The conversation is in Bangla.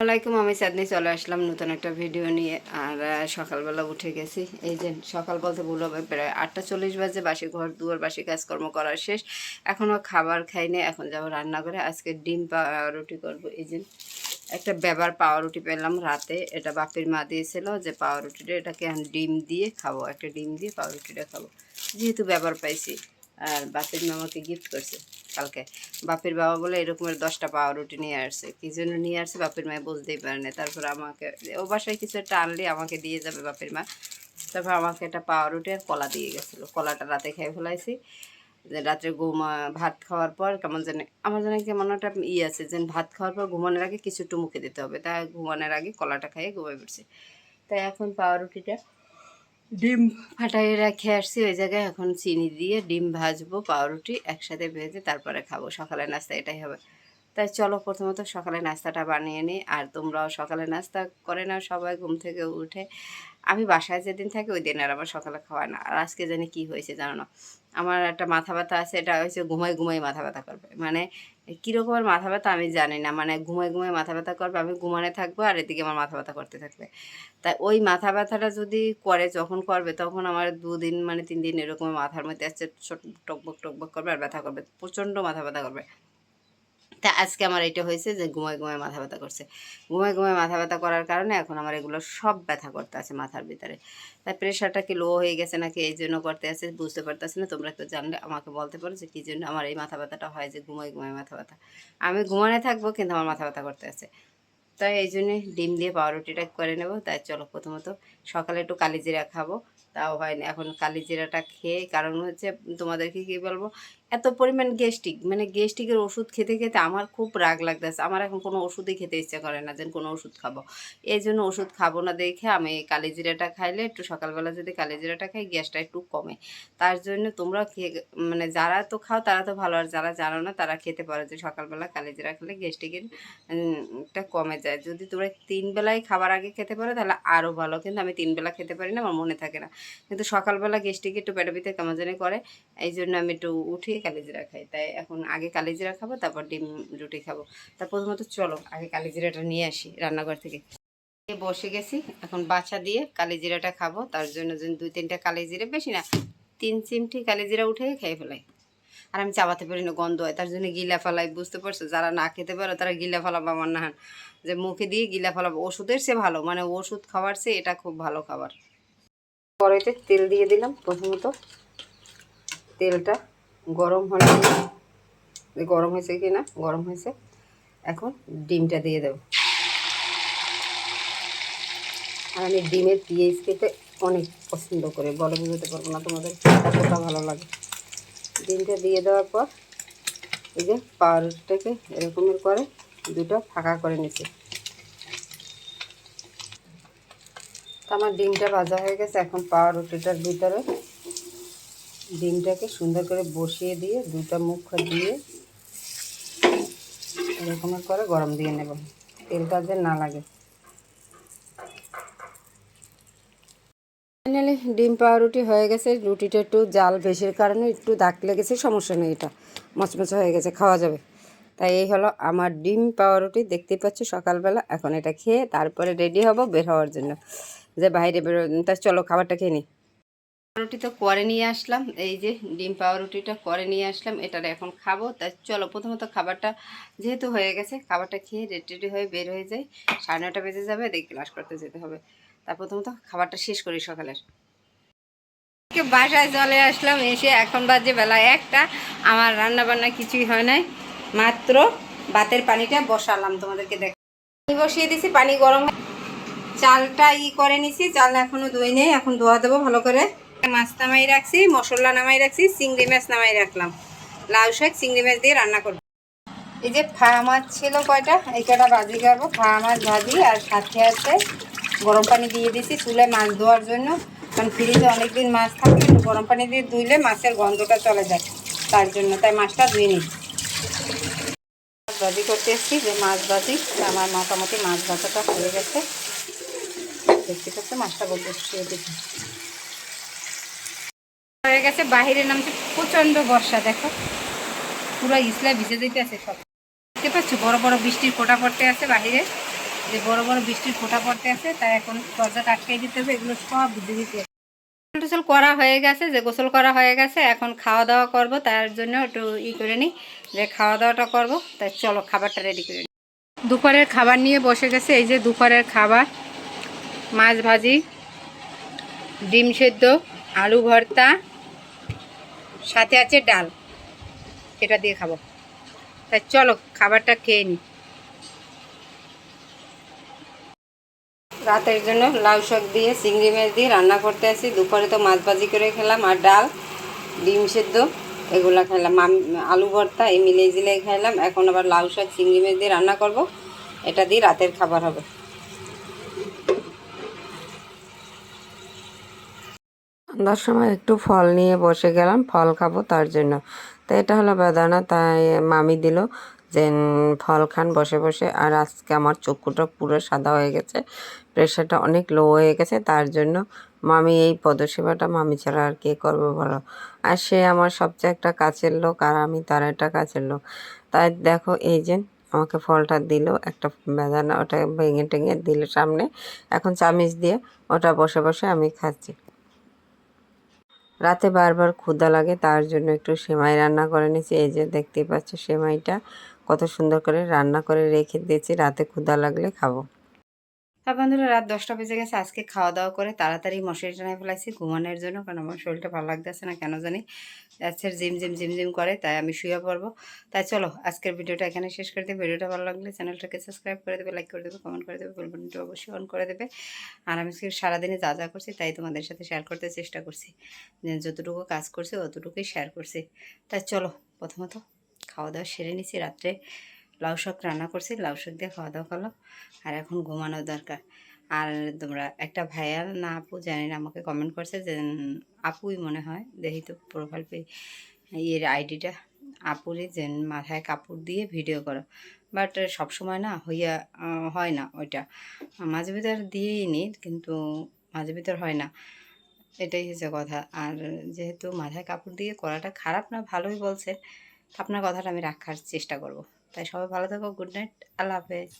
আসসালামাইকুম আমি চাঁদনি চলে আসলাম নতুন একটা ভিডিও নিয়ে। আর সকালবেলা উঠে গেছি। এই যে সকাল বলতে ভুল হবে, প্রায় আটটা চল্লিশ বাজে, বাসি ঘর দুয়ার, বাসি কাজকর্ম করা শেষ। এখনও খাবার খাইনি, এখন যাব রান্না করে আজকে ডিম রুটি করব। এই যে একটা বেবার পাউরুটি পেলাম রাতে। এটা বাপির মা দিয়েছিল যে পাউরুটিটা, এটাকে ডিম দিয়ে খাব। একটা ডিম দিয়ে পাউরুটিটা খাব। যেহেতু ব্যবহার পাইছি। আর বাপের মা আমাকে গিফট করছে কালকে। বাপের বাবা বলে এরকমের দশটা পাউরুটি নিয়ে আসছে। কি জন্য নিয়ে আসছে বাপের মায় বুঝতেই পারে না। তারপর আমাকে ও বাসায় কিছু একটা আনলে আমাকে দিয়ে যাবে বাপের মা। তারপর আমাকে একটা পাউরুটি আর কলা দিয়ে গেছিল। কলাটা রাতে খেয়ে ফেলাইছি। যে রাত্রে ঘুমা ভাত খাওয়ার পর কেমন জানে আমার জানে কেমন একটা ই আছে যে ভাত খাওয়ার পর ঘুমানোর আগে কিছু একটু মুখে দিতে হবে। তাই ঘুমানোর আগে কলাটা খাইয়ে ঘুমিয়ে পড়ছি। তাই এখন পাউরুটিটা ডিম ফাটাই রেখে আসছি, ওই জায়গায় এখন চিনি দিয়ে ডিম ভাজবো, পাউরুটি একসাথে ভেজে তারপরে খাব। সকালে নাস্তা এটাই হবে। তাই চলো প্রথমত সকালে নাস্তাটা বানিয়ে নিই। আর তোমরাও সকালে নাস্তা করে না সবাই ঘুম থেকে উঠে। আমি বাসায় যেদিন থাকি ওই দিন আর আমার সকালে খাওয়া না। আর আজকে জানি কি হয়েছে জানো না? আমার একটা মাথা ব্যথা আছে, এটা হয়েছে ঘুমাই ঘুমাই মাথা ব্যথা করবে। মানে কীরকমের মাথা ব্যথা আমি জানি না। মানে ঘুমাই ঘুমাই মাথা ব্যথা করবে, আমি ঘুমানে থাকব আর এদিকে আমার মাথা ব্যথা করতে থাকবে। তাই ওই মাথা ব্যথাটা যদি করে, যখন করবে, তখন আমার দুদিন মানে তিন দিন এরকম মাথার মধ্যে আসছে টকবক টকবক করবে আর ব্যথা করবে, প্রচণ্ড মাথা ব্যথা করবে। তা আজকে আমার এটা হয়েছে যে ঘুমায় ঘুমায় মাথা ব্যথা করছে। ঘুমায় ঘুমায় মাথা ব্যথা করার কারণে এখন আমার এগুলো সব ব্যথা করতে আছে মাথার ভিতরে। তাই প্রেশারটা কি লো হয়ে গেছে নাকি এই জন্য করতে আছে বুঝতে পারতেছি না, তোমরা একটু জানলে আমাকে বলতে পারো যে কী জন্য আমার এই মাথা ব্যথাটা হয় যে ঘুমায় ঘুমায় মাথা ব্যথা। আমি ঘুমানে থাকব কিন্তু আমার মাথা ব্যথা করতে আছে। তাই এই জন্যে ডিম দিয়ে পাউরুটিটা করে নেব। তাই চলো প্রথমত সকালে একটু কালিজিরা খাব। তাও হয়নি এখন কালিজিরাটা খেয়ে কারণ হচ্ছে তোমাদেরকে কী বলব এত পরিমাণ গ্যাস্ট্রিক মানে গ্যাস্ট্রিকের ওষুধ খেতে খেতে আমার খুব রাগ লাগতেছে। আমার এখন কোনো ওষুধই খেতে ইচ্ছে করে না যে কোনো ওষুধ খাব। এই জন্য ওষুধ খাব না দেখে আমি এই কালিজিরাটা খাইলে একটু সকালবেলা যদি কালিজিরাটা খাই গ্যাসটা একটু কমে। তার জন্য তোমরা খেয়ে মানে যারা তো খাও তারা তো ভালো। আর যারা জানো না তারা খেতে পারো যে সকালবেলা কালিজিরা খেলে গ্যাস্ট্রিকের টা কমে যায়। যদি তোমরা তিন বেলায় খাবার আগে খেতে পারো তাহলে আরও ভালো। কিন্তু আমি তিন বেলা খেতে পারি না, আমার মনে থাকে না। কিন্তু সকালবেলা গ্যাস্ট্রিক একটু পেটে পিতে কেমন জানি করে। এই জন্য আমি একটু উঠে কালিজিরা খাই। তাই এখন আগে কালিজিরা খাব, তারপর ডিম রুটি খাব। তা প্রথমত চলো, আগে কালিজিরাটা নিয়ে আসি রান্নাঘর থেকে। দিয়ে বসে গেছি, এখন বাছা দিয়ে কালিজিরাটা খাব। তার জন্য দুই তিনটা কালিজিরা, বেশি না, তিন চিমটি কালিজিরা উঠে খেয়ে ফেলাই। আর আমি চাবাতে পারি না গন্ধ হয়, তার জন্য গিলা ফেলাই, বুঝতে পারছ? যারা না খেতে পারো, তারা গিলা ফেলাবো আমার না। যে মুখে দিয়ে গিলা ফেলাবো, ওষুধের সে ভালো মানে ওষুধ খাবার সে এটা খুব ভালো খাবার। কড়াইতে তেল দিয়ে দিলাম প্রথমত। তেলটা গরম হলে গরম হয়েছে কি না গরম হয়েছে। এখন ডিমটা দিয়ে দেবো। আর আমি ডিমের পিএইচ খেতে অনেক পছন্দ করে। বলে বুঝতে পারব না তোমাদের কতটা ভালো লাগে। ডিমটা দিয়ে দেওয়ার পর এই যে পাউরুটিটাকে এরকমের করে দুটো ফাঁকা করে নিচ্ছে। তো আমার ডিমটা ভাজা হয়ে গেছে। এখন পাউরুটিটার ভিতরে ডিমটাকে সুন্দর করে বসিয়ে দিয়ে দুটা মুখ দিয়ে এরকমের করে গরম দিয়ে নেব। তেলটা যে না লাগে। ফাইনালি ডিম পাউরুটি হয়ে গেছে। রুটিটা একটু জাল বেশির কারণে একটু দাগ লেগেছে, সমস্যা নেই এটা। মচমচে হয়ে গেছে, খাওয়া যাবে। তাই এই হলো আমার ডিম পাউরুটি। দেখতেই পাচ্ছ সকালবেলা, এখন এটা খেয়ে তারপরে রেডি হব বের হওয়ার জন্য। যে বাইরে বেরো তা চলো, খাবারটা খেয়ে নিই। পাউরুটি তো করে নিয়ে আসলাম, এই যে ডিম পাউরুটিটা করে নিয়ে আসলাম এটা এখন খাব। তাই চলো, প্রথমত খাবারটা যেহেতু হয়ে গেছে, খাবারটা খেয়ে রেডি রেডি হয়ে বের হয়ে যায় সাড়ে নটা বেজে যাবে, দেখি ক্লাস করতে যেতে হবে। তা প্রথমত খাবারটা শেষ করি সকালের। বাসায় চলে আসলাম, এসে এখন বাজে বেলা একটা, আমার রান্না বান্না কিছুই হয় নাই, মাত্র বাতের পানিটা বসালাম তোমাদেরকে দেখ বসিয়ে দিছি, পানি গরম চালটা ই করে নিছি, চাল এখনও ধুয়ে নেই, এখন ধোয়া দেবো ভালো করে। মাছ নামাই রাখছি, মশলা নামাই রাখছি, চিংড়ি মাছ নামাই রাখলাম। লাউ শাক, চিংড়ি মাছ দিয়ে রান্না করব। এই যে ফা মাছ ছিল কয়টা? এই কটা ভাজি করব ফা মাছ ভাজি আর সাথে আছে গরম পানি দিয়ে দিছি চুলায় মাছ ধোয়ার জন্য। কারণ ফ্রিজে অনেকদিন মাছ থাকে গরম পানি দিয়ে ধুইলে মাছের গন্ধটা চলে যায়। তার জন্য তাই মাছটা ধুয়ে নিই। মাছ ভাজি করতে এসেছি, যে মাছ ভাজি, আমার মোটামুটি মাছ ভাজাটা হয়ে গেছে। দেখতে পাচ্ছ, মাছটা দিচ্ছি। হয়ে গেছে বাহিরে নামছে, প্রচণ্ড বর্ষা, দেখো। পুরো ইসলা ভিজে দিতে আছে সব। দেখতে পাচ্ছ, বড় বড় বৃষ্টির ফোটা পড়তে আছে বাহিরে। যে বড় বড় বৃষ্টির ফোঁটা পড়তে আছে, তাই এখন দরজাটা আটকাই দিতে হবে, এগুলো সব বুঝে দিতে। গোসল করা হয়ে গেছে, যে গোসল করা হয়ে গেছে, এখন খাওয়া দাওয়া করব, তার জন্য একটু ই করে নিই, যে খাওয়া দাওয়াটা করব, তাই চলো খাবারটা রেডি করে নিই। দুপুরের খাবার নিয়ে বসে গেছে, এই যে দুপুরের খাবার, মাছ ভাজি, ডিম সেদ্ধ, আলু ভর্তা সাথে আছে ডাল। এটা দিয়ে খাব। তাই চলো, খাবারটা খেয়ে নিই রাতের জন্য লাউ শাক দিয়ে চিংড়ি মাছ দিয়ে রান্না করতে আসি। দুপুরে তো মাছ ভাজি করে খেলাম। আর ডাল, ডিম সেদ্ধ, এগুলো খেলাম। আলু ভর্তা, এই মিলিয়ে জিলিয়ে খেলাম। এখন আবার লাউ শাক চিংড়ি মাছ দিয়ে রান্না করব। এটা দিয়ে রাতের খাবার হবে। সন্ধ্যার সময় একটু ফল নিয়ে বসে গেলাম, ফল খাব তার জন্য। তো এটা হলো বেদানা, তাই মামি দিল যে ফল খান বসে বসে। আর আজকে আমার চক্ষুটা পুরো সাদা হয়ে গেছে, প্রেশারটা অনেক লো হয়ে গেছে, তার জন্য মামি এই পদসেবাটা মামি ছাড়া আর কে করবে বলো? আর সে আমার সবচেয়ে একটা কাছের লোক আর আমি তার একটা কাছের লোক। তাই দেখো এই যে আমাকে ফলটা দিল, একটা বেদানা ওটা ভেঙে টেঙে দিল সামনে। এখন চামিচ দিয়ে ওটা বসে বসে আমি খাচ্ছি। রাতে বারবার ক্ষুধা লাগে, তার জন্য একটু সেমাই রান্না করে নিয়েছি। এই যে দেখতেই পাচ্ছ সেমাইটা, কত সুন্দর করে রান্না করে রেখে দিয়েছি, রাতে ক্ষুধা লাগলে খাব। হ্যাঁ বন্ধুরা, রাত দশটা বেজে গেছে। আজকে খাওয়া দাওয়া করে তাড়াতাড়ি মশারি টানায় ফেলাইছি ঘুমানোর জন্য, কারণ আমার শরীরটা ভালো লাগতেছে না, কেন জানি? যাচ্ছে জিম জিম জিম জিম করে, তাই আমি শুয়ে পড়ব। তাই চলো, আজকের ভিডিওটা এখানে শেষ করে দিই। ভিডিওটা ভালো লাগলে চ্যানেলটাকে সাবস্ক্রাইব করে দেবে, লাইক করে দেবে, কমেন্ট করে দেবে বেল বাটনটা অবশ্যই অন করে দেবে। আর আমি সারাদিনে যা যা করছি, তাই তোমাদের সাথে শেয়ার করতে চেষ্টা করছি। যতটুকু কাজ করছি, অতটুকুই শেয়ার করছি। তাই চলো, প্রথমত খাওয়া দাওয়া সেরে নিছি রাত্রে। লাউ শাক রান্না করছি, লাউ শাক দিয়ে খাওয়া দাওয়া করলাম, আর এখন ঘুমানো দরকার। আর তোমরা, একটা ভাইয়া না আপু, জানি না, আমাকে কমেন্ট করছে যে আপুই মনে হয়, দেখি তো প্রোফাইল পে ইয়ের আইডিটা আপুরই যে মাথায় কাপড় দিয়ে ভিডিও করো। বাট সবসময় না হইয়া হয় না ওইটা। মাঝে ভিতর দিয়েই নি, কিন্তু মাঝে ভিতর হয় না। এটাই হচ্ছে কথা। আর যেহেতু মাথায় কাপড় দিয়ে করাটা খারাপ না, ভালোই বলছে। আপনার কথাটা আমি রাখার চেষ্টা করব। তাই সবাই ভালো থাকো গুড নাইট আল্লাহ হাফেজ।